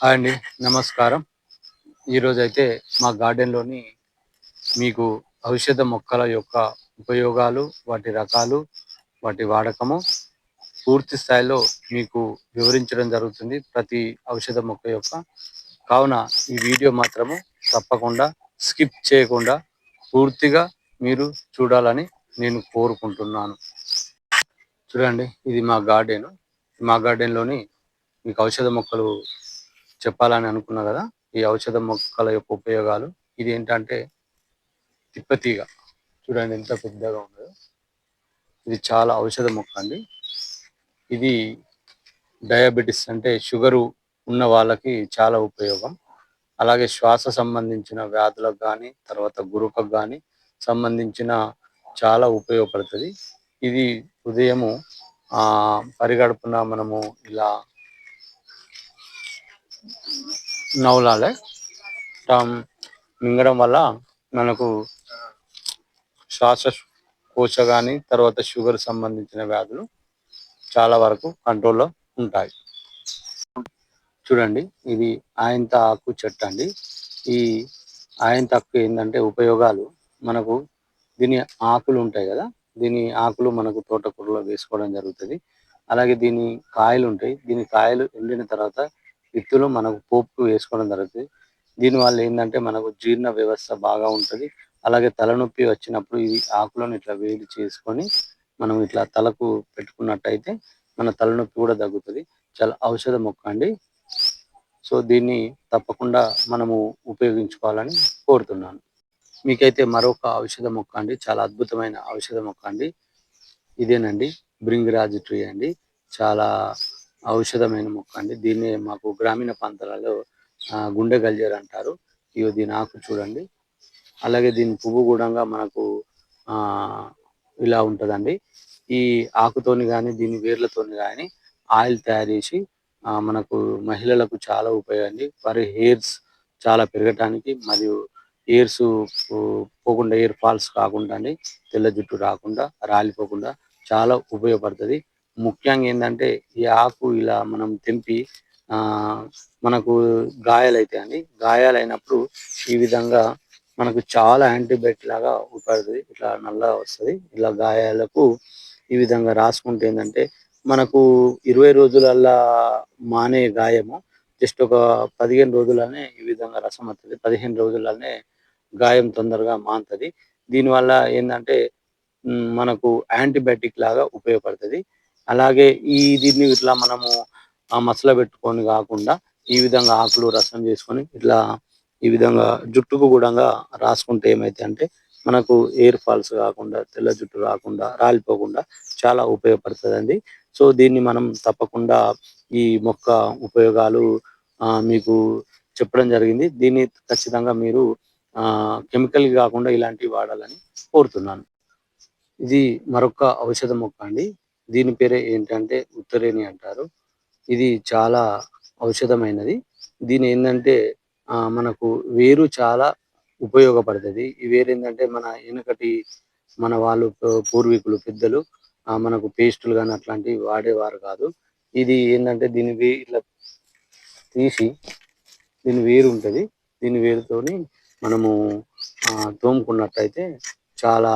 Hi అండి నమస్కారం. ఈరోజు అయితే మా గార్డెన్లోని మీకు ఔషధ మొక్కల యొక్క ఉపయోగాలు వాటి రకాలు వాటి వాడకము పూర్తి స్థాయిలో మీకు వివరించడం జరుగుతుంది ప్రతి ఔషధ మొక్క యొక్క. కావున ఈ వీడియో మాత్రము తప్పకుండా స్కిప్ చేయకుండా పూర్తిగా మీరు చూడాలని నేను కోరుకుంటున్నాను. చూడండి ఇది మా గార్డెన్. మా గార్డెన్లోని మీకు ఔషధ మొక్కలు చెప్పాలని అనుకున్నా కదా ఈ ఔషధ మొక్కల యొక్క ఉపయోగాలు ఇది ఏంటంటే తిప్పతీగ చూడండి ఎంత పెద్దగా ఉన్నదో ఇది చాలా ఔషధ మొక్క అండి. ఇది డయాబెటిస్ అంటే షుగరు ఉన్న వాళ్ళకి చాలా ఉపయోగం. అలాగే శ్వాస సంబంధించిన వ్యాధులకు కానీ తర్వాత గురుకకు కానీ సంబంధించిన చాలా ఉపయోగపడుతుంది. ఇది ఉదయము ఆ పరిగడుపున మనము ఇలా నవలాలే. మింగడం వల్ల మనకు శ్వాస కోశ కానీ తర్వాత షుగర్ సంబంధించిన వ్యాధులు చాలా వరకు కంట్రోల్లో ఉంటాయి. చూడండి ఇది ఆయంత ఆకు చెట్టు అండి. ఈ ఆయంత ఆకు ఏంటంటే ఉపయోగాలు మనకు దీని ఆకులు ఉంటాయి కదా దీని ఆకులు మనకు తోటకూరలో వేసుకోవడం జరుగుతుంది. అలాగే దీని కాయలు ఉంటాయి. దీని కాయలు ఎండిన తర్వాత విత్తులు మనకు పోపు వేసుకోవడం జరుగుతుంది. దీనివల్ల ఏంటంటే మనకు జీర్ణ వ్యవస్థ బాగా ఉంటుంది. అలాగే తలనొప్పి వచ్చినప్పుడు ఈ ఆకులను ఇట్లా వేడి చేసుకొని మనం ఇట్లా తలకు పెట్టుకున్నట్టయితే మన తలనొప్పి కూడా తగ్గుతుంది. చాలా ఔషధ మొక్క అండి. సో దీన్ని తప్పకుండా మనము ఉపయోగించుకోవాలని కోరుతున్నాను. మీకైతే మరొక ఔషధ మొక్క అండి. చాలా అద్భుతమైన ఔషధ మొక్క అండి. ఇదేనండి. బ్రింగరాజ్ ట్రీ అండి. చాలా ఔషధమైన మొక్క అండి. దీన్ని మాకు గ్రామీణ ప్రాంతాలలో గుండె గల్జర్ అంటారు. ఇవి దీని ఆకు చూడండి. అలాగే దీని పువ్వు కూడా మనకు ఆ ఇలా ఉంటదండి. ఈ ఆకుతోని కానీ దీని వేర్లతోని కానీ ఆయిల్ తయారు చేసి మనకు మహిళలకు చాలా ఉపయోగండి. వారి హెయిర్స్ చాలా పెరగటానికి మరియు ఎయిర్స్ పోకుండా ఎయిర్ ఫాల్స్ కాకుండా తెల్ల జుట్టు రాకుండా రాలిపోకుండా చాలా ఉపయోగపడుతుంది. ముఖ్యంగా ఏంటంటే ఈ ఆకు ఇలా మనం తెంపి ఆ మనకు గాయాలైతే అండి గాయాలైనప్పుడు ఈ విధంగా మనకు చాలా యాంటీబయాటిక్ లాగా ఉపయోగపడుతుంది. ఇట్లా నల్ల వస్తుంది. ఇలా గాయాలకు ఈ విధంగా రాసుకుంటే ఏంటంటే మనకు ఇరవై రోజులల్లా మానే గాయము. జస్ట్ ఒక పదిహేను రోజులనే ఈ విధంగా రసం వస్తుంది. పదిహేను రోజులనే గాయం తొందరగా మాంతది. దీనివల్ల ఏంటంటే మనకు యాంటీబయాటిక్ లాగా ఉపయోగపడుతుంది. అలాగే ఈ దీన్ని ఇట్లా మనము ఆ మసల పెట్టుకొని కాకుండా ఈ విధంగా ఆకులు రసం చేసుకొని ఇట్లా ఈ విధంగా జుట్టుకు కూడా రాసుకుంటే ఏమైతే అంటే మనకు ఎయిర్ ఫాల్స్ కాకుండా తెల్ల జుట్టు రాకుండా రాలిపోకుండా చాలా ఉపయోగపడుతుంది సో దీన్ని మనం తప్పకుండా ఈ మొక్క ఉపయోగాలు మీకు చెప్పడం జరిగింది. దీన్ని ఖచ్చితంగా మీరు ఆ కెమికల్ కాకుండా ఇలాంటివి వాడాలని కోరుతున్నాను. ఇది మరొక ఔషధ మొక్క అండి. దీని పేరే ఏంటంటే ఉత్తరేణి అంటారు. ఇది చాలా ఔషధమైనది. దీని ఏంటంటే మనకు వేరు చాలా ఉపయోగపడుతుంది. ఈ వేరు ఏంటంటే మన వెనకటి మన వాళ్ళు పూర్వీకులు పెద్దలు మనకు పేస్టులు కానీ అట్లాంటివి వాడేవారు కాదు. ఇది ఏంటంటే దీని ఇట్లా తీసి దీని వేరు ఉంటుంది. దీని వేరుతోని మనము తోముకున్నట్టయితే చాలా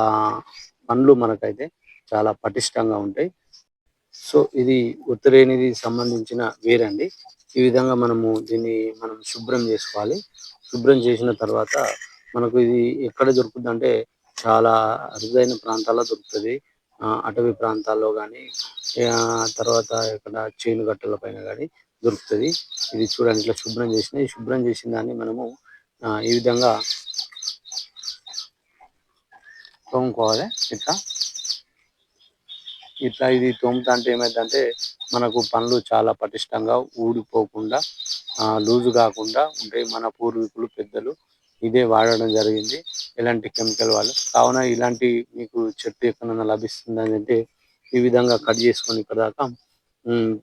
పండ్లు మనకైతే చాలా పటిష్టంగా ఉంటాయి. సో ఇది ఉత్తరేణిది సంబంధించిన వేరండి. ఈ విధంగా మనము దీన్ని మనం శుభ్రం చేసుకోవాలి. శుభ్రం చేసిన తర్వాత మనకు ఇది ఎక్కడ దొరుకుతుంది అంటే చాలా అరుదైన ప్రాంతాల్లో దొరుకుతుంది. అటవీ ప్రాంతాల్లో కానీ తర్వాత ఇక్కడ చేను గట్టల పైన కానీ దొరుకుతుంది. ఇది చూడండి ఇట్లా శుభ్రం చేసిన శుభ్రం చేసిన దాన్ని మనము ఈ విధంగా తోముకోవాలి. ఇట్లా ఇట్లా ఇది తోముతా అంటే ఏమైందంటే మనకు పనులు చాలా పటిష్టంగా ఊడిపోకుండా లూజు కాకుండా ఉంటాయి మన పూర్వీకులు పెద్దలు ఇదే వాడడం జరిగింది. ఇలాంటి కెమికల్ వాళ్ళు. కావున ఇలాంటి మీకు చెట్టు ఎక్కడైనా లభిస్తుంది అంటే ఈ విధంగా కట్ చేసుకొని ఇక్కడ దాకా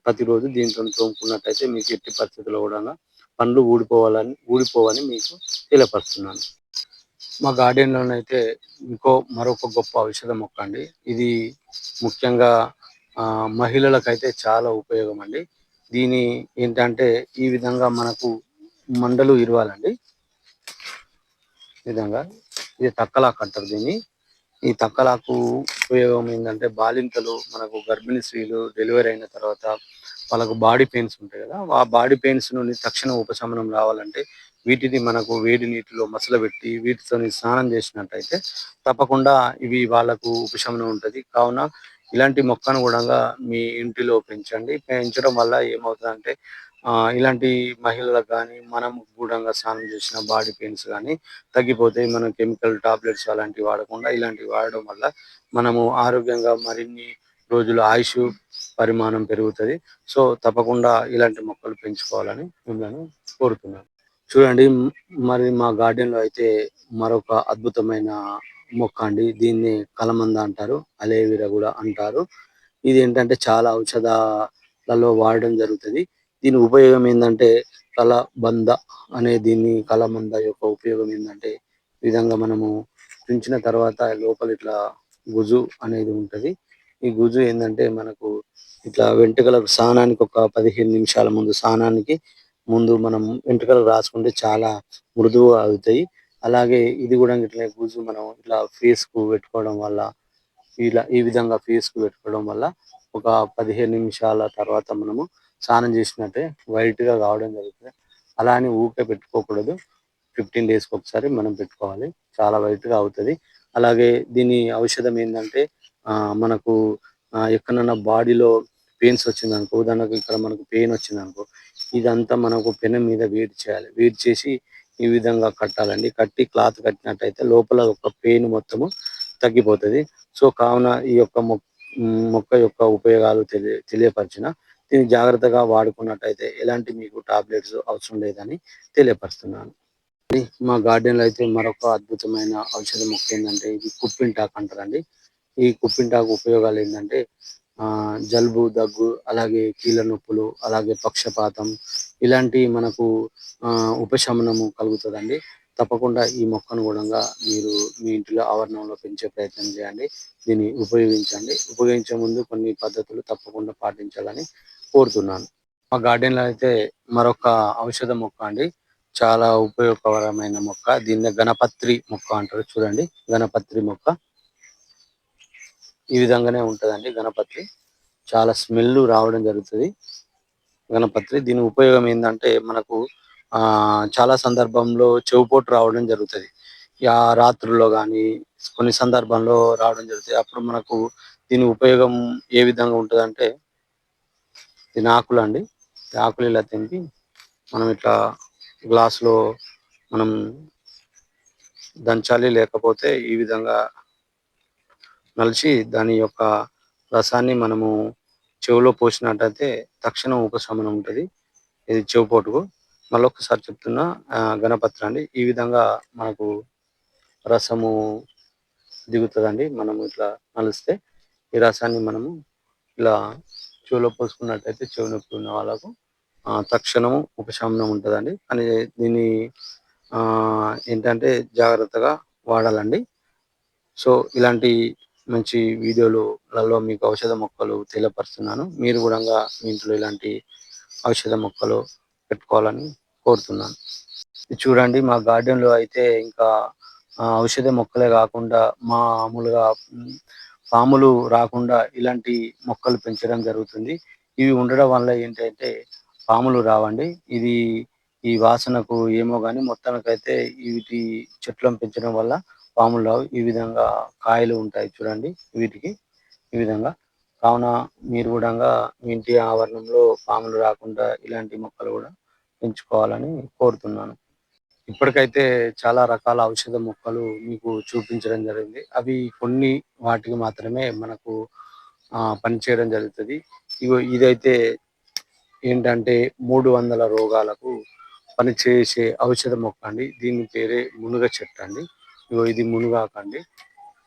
ప్రతిరోజు దీంతో తోముకున్నట్టయితే మీకు ఎట్టి పరిస్థితుల్లో కూడా పండ్లు ఊడిపోవాలని ఊడిపోవని మీకు తెలియపరుస్తున్నాను. మా గార్డెన్లోనైతే ఇంకో మరొక గొప్ప ఔషధ మొక్క అండి. ఇది ముఖ్యంగా మహిళలకైతే చాలా ఉపయోగం అండి. దీని ఏంటంటే ఈ విధంగా మనకు మండలు ఇరవాలండి. విధంగా ఇది తక్కలాకు అంటారు దీన్ని. ఈ తక్కలాకు ఉపయోగం ఏంటంటే బాలింతలు మనకు గర్భిణీ స్త్రీలు డెలివరీ అయిన తర్వాత వాళ్ళకు బాడీ పెయిన్స్ ఉంటాయి కదా. ఆ బాడీ పెయిన్స్ నుండి తక్షణ ఉపశమనం రావాలంటే వీటిని మనకు వేడి నీటిలో మసలబెట్టి వీటితోని స్నానం చేసినట్టయితే తప్పకుండా ఇవి వాళ్ళకు ఉపశమనం ఉంటది. కావున ఇలాంటి మొక్కను కూడా మీ ఇంటిలో పెంచండి. పెంచడం వల్ల ఏమవుతుందంటే ఇలాంటి మహిళలకు కానీ మనం కూడా స్నానం చేసిన బాడీ పెయిన్స్ కానీ తగ్గిపోతాయి మనం కెమికల్ టాబ్లెట్స్ అలాంటివి వాడకుండా ఇలాంటివి వాడడం వల్ల మనము ఆరోగ్యంగా మరిన్ని రోజులు ఆయుష్ పరిమాణం పెరుగుతుంది. సో తప్పకుండా ఇలాంటి మొక్కలు పెంచుకోవాలని మిమ్మల్ని కోరుతున్నాను. చూడండి మరి మా గార్డెన్లో అయితే మరొక అద్భుతమైన మొక్క అండి. దీన్ని కలమంద అంటారు అలేవిరా కూడా అంటారు. ఇది ఏంటంటే చాలా ఔషధాలలో వాడడం జరుగుతుంది. దీని ఉపయోగం ఏంటంటే కలబంద అనే దీన్ని కలమంద యొక్క ఉపయోగం ఏంటంటే ఈ విధంగా మనము పెంచిన తర్వాత లోపల ఇట్లా గుజు అనేది ఉంటది. ఈ గుజు ఏంటంటే మనకు ఇట్లా వెంట్రుకలకు స్నానానికి ఒక పదిహేను నిమిషాల ముందు స్నానానికి ముందు మనం వెంట్రుకలు రాసుకుంటే చాలా మృదువుగా అవుతాయి. అలాగే ఇది కూడా ఇట్లా గుజు మనం ఇట్లా ఫేస్కు పెట్టుకోవడం వల్ల ఇలా ఈ విధంగా ఫేస్కు పెట్టుకోవడం వల్ల ఒక పదిహేను నిమిషాల తర్వాత మనము స్నానం చేసినట్టే వైట్గా కావడం జరుగుతుంది. అలా అని ఊరికే పెట్టుకోకూడదు. ఫిఫ్టీన్ డేస్కి ఒకసారి మనం పెట్టుకోవాలి. చాలా వైట్గా అవుతది. అలాగే దీని ఔషధం ఏంటంటే ఆ మనకు ఎక్కడన్నా బాడీలో పెయిన్స్ వచ్చింది అనుకో ఉదాహరణకు ఇక్కడ మనకు పెయిన్ వచ్చింది అనుకో ఇదంతా మనకు పెనం మీద వేడి చేయాలి. వేడి చేసి ఈ విధంగా కట్టాలండి. కట్టి క్లాత్ కట్టినట్టయితే లోపల ఒక పెయిన్ మొత్తము తగ్గిపోతది. సో కావున ఈ యొక్క మొక్క యొక్క ఉపయోగాలు తెలియ తెలియపరిచిన దీన్ని జాగ్రత్తగా వాడుకున్నట్టయితే ఎలాంటి మీకు టాబ్లెట్స్ అవసరం లేదని తెలియపరుస్తున్నాను. మా గార్డెన్లో అయితే మరొక అద్భుతమైన ఔషధ మొక్క ఏంటంటే ఇది కుప్పింటాకు అంటారండి. ఈ కుప్పింటాకు ఉపయోగాలు ఏంటంటే ఆ జలుబు దగ్గు అలాగే కీళ్ళ నొప్పులు అలాగే పక్షపాతం ఇలాంటి మనకు ఆ ఉపశమనము కలుగుతుందండి. తప్పకుండా ఈ మొక్కను కూడా మీరు మీ ఇంటిలో ఆవరణంలో పెంచే ప్రయత్నం చేయండి. దీన్ని ఉపయోగించండి. ఉపయోగించే ముందు కొన్ని పద్ధతులు తప్పకుండా పాటించాలని కోరుతున్నాను. మా గార్డెన్లో అయితే మరొక ఔషధ మొక్క అండి. చాలా ఉపయోగకరమైన మొక్క. దీన్ని గణపత్రి మొక్క అంటారు. చూడండి. గణపత్రి మొక్క. ఈ విధంగానే ఉంటదండి గణపతి. చాలా స్మెల్ రావడం జరుగుతుంది. గణపత్రి దీని ఉపయోగం ఏంటంటే మనకు ఆ చాలా సందర్భంలో చెవుపోటు రావడం జరుగుతుంది. ఆ రాత్రుల్లో కానీ కొన్ని సందర్భంలో రావడం జరుగుతుంది. అప్పుడు మనకు దీని ఉపయోగం ఏ విధంగా ఉంటదంటే దీని ఆకులు అండి. ఆకులు ఇలా తెంపి మనం ఇట్లా గ్లాస్లో మనం దంచాలి. లేకపోతే ఈ విధంగా నలిచి దాని యొక్క రసాన్ని మనము చెవులో పోసినట్టయితే తక్షణం ఉపశమనం ఉంటుంది. ఇది చెవిపోటుకు మళ్ళీ ఒకసారి చెప్తున్నా గణపత్ర అండి ఈ విధంగా మనకు రసము దిగుతుందండి. మనము ఇట్లా నలిస్తే ఈ రసాన్ని మనము ఇలా చెవులో పోసుకున్నట్టయితే చెవి నొప్పి ఉన్న వాళ్ళకు తక్షణము ఉపశమనం ఉంటుందండి. కానీ దీన్ని ఏంటంటే జాగ్రత్తగా వాడాలండి. సో ఇలాంటి మంచి వీడియోలలో మీకు ఔషధ మొక్కలు తెలియపరుస్తున్నాను. మీరు కూడా మీ ఇంట్లో ఇలాంటి ఔషధ మొక్కలు పెట్టుకోవాలని కోరుతున్నాను. చూడండి మా గార్డెన్లో అయితే ఇంకా ఔషధ మొక్కలే కాకుండా మామూలుగా పాములు రాకుండా ఇలాంటి మొక్కలు పెంచడం జరుగుతుంది. ఇవి ఉండడం వల్ల ఏంటంటే పాములు రావండి. ఇది ఈ వాసనకు ఏమో కానీ మొత్తానికైతే వీటి చెట్లను పెంచడం వల్ల పాములు రావు. ఈ విధంగా కాయలు ఉంటాయి చూడండి వీటికి. ఈ విధంగా. కావున మీరు కూడా మీ ఇంటి ఆవరణంలో పాములు రాకుండా ఇలాంటి మొక్కలు కూడా పెంచుకోవాలని కోరుతున్నాను. ఇప్పటికైతే చాలా రకాల ఔషధ మొక్కలు మీకు చూపించడం జరిగింది. అవి కొన్ని వాటికి మాత్రమే మనకు ఆ పనిచేయడం జరుగుతుంది. ఇగో ఇదైతే ఏంటంటే మూడు వందల రోగాలకు పనిచేసే ఔషధ మొక్క అండి. దీని పేరే మునుగ చెట్టు అండి. ఇగో ఇది మునుగాకండి.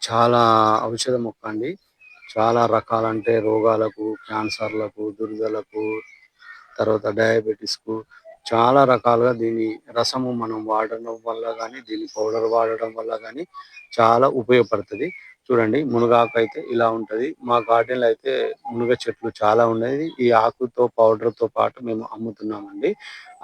చాలా ఔషధ మొక్క అండి చాలా రకాలంటే రోగాలకు క్యాన్సర్లకు దురదలకు తర్వాత డయాబెటీస్కు చాలా రకాలుగా దీని రసము మనం వాడడం వల్ల కానీ దీని పౌడర్ వాడడం వల్ల కానీ చాలా ఉపయోగపడుతుంది. చూడండి మునగాకు అయితే ఇలా ఉంటది. మా గార్డెన్లో అయితే మునగ చెట్లు చాలా ఉన్నాయి. ఈ ఆకుతో పౌడర్తో పాటు మేము అమ్ముతున్నామండి.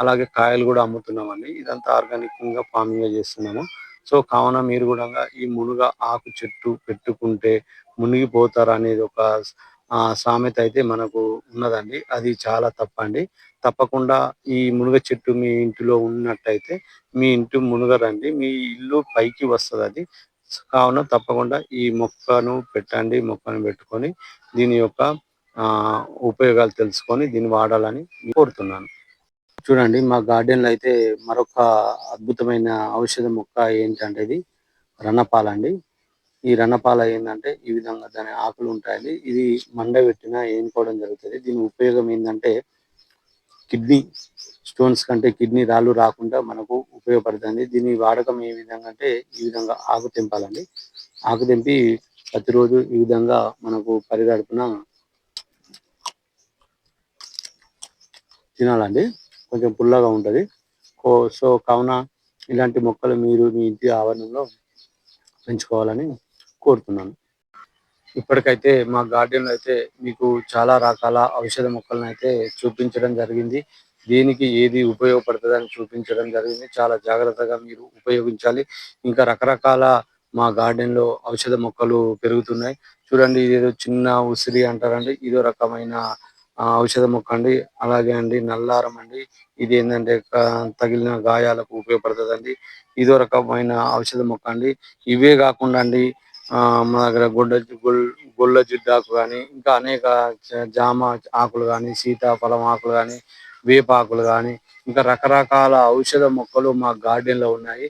అలాగే కాయలు కూడా అమ్ముతున్నామండి. ఇదంతా ఆర్గానిక్గా చేస్తున్నాము. సో కావున మీరు కూడా ఈ మునుగ ఆకు చెట్టు పెట్టుకుంటే మునిగిపోతారు అనేది ఒక సామెత అయితే మనకు ఉన్నదండి. అది చాలా తప్పండి. తప్పకుండా ఈ మునుగ చెట్టు మీ ఇంటిలో ఉన్నట్టయితే మీ ఇంటి మునుగరండి మీ ఇల్లు పైకి వస్తుంది అది కావున తప్పకుండా ఈ మొక్కను పెట్టండి. మొక్కను పెట్టుకొని దీని యొక్క ఆ ఉపయోగాలు తెలుసుకొని దీన్ని వాడాలని కోరుతున్నాను. చూడండి మా గార్డెన్లో అయితే మరొక అద్భుతమైన ఔషధ మొక్క ఏంటంటే ఇది రణపాలండి ఈ రణపాల ఏంటంటే ఈ విధంగా దాని ఆకులు ఉంటాయండి. ఇది మండ పెట్టిన ఏనుకోవడం జరుగుతుంది. దీని ఉపయోగం ఏంటంటే కిడ్నీ స్టోన్స్ కంటే కిడ్నీ రాళ్ళు రాకుండా మనకు ఉపయోగపడుతుంది. దీని వాడకం ఏ విధంగా అంటే ఈ విధంగా ఆకు తెంపాలండి. ఆకు తెంపి ప్రతిరోజు ఈ విధంగా మనకు పరిగడుపున తినాలండి. కొంచెం పుల్లగా ఉంటుంది. సో కావున ఇలాంటి మొక్కలు మీరు మీ ఇంటి ఆవరణంలో పెంచుకోవాలని కోరుతున్నాను. ఇప్పటికైతే మా గార్డెన్లో అయితే మీకు చాలా రకాల ఔషధ మొక్కలను అయితే చూపించడం జరిగింది. దీనికి ఏది ఉపయోగపడుతుంది అని చూపించడం జరిగింది. చాలా జాగ్రత్తగా మీరు ఉపయోగించాలి. ఇంకా రకరకాల మా గార్డెన్లో ఔషధ మొక్కలు పెరుగుతున్నాయి. చూడండి ఇదేదో చిన్న ఉసిరి అంటారండి. ఇదో రకమైన ఔషధ మొక్క అండి. అలాగే అండి నల్లారం అండి. ఇది ఏంటంటే తగిలిన గాయాలకు ఉపయోగపడుతుంది ఇదో రకమైన ఔషధ మొక్క అండి. ఇవే కాకుండా అండి ఆ మా దగ్గర గొడ్డ గొల్ల జిడ్డాకు కానీ ఇంకా అనేక జామ ఆకులు కానీ సీతాఫలం ఆకులు కానీ వేప ఆకులు కానీ ఇంకా రకరకాల ఔషధ మొక్కలు మా గార్డెన్లో ఉన్నాయి.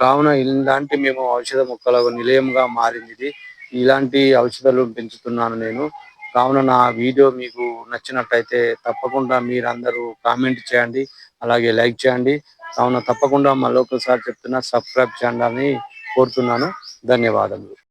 కావున ఇలాంటి మేము ఔషధ మొక్కల నిలయంగా మారింది. ఇది ఇలాంటి ఔషధాలు పెంచుతున్నాను నేను. కావున నా వీడియో మీకు నచ్చినట్టయితే తప్పకుండా మీరందరూ కామెంట్ చేయండి అలాగే లైక్ చేయండి. కావున తప్పకుండా మళ్ళీ ఒకసారి చెప్తున్నా సబ్స్క్రైబ్ చేయండి అని కోరుతున్నాను. ధన్యవాదములు.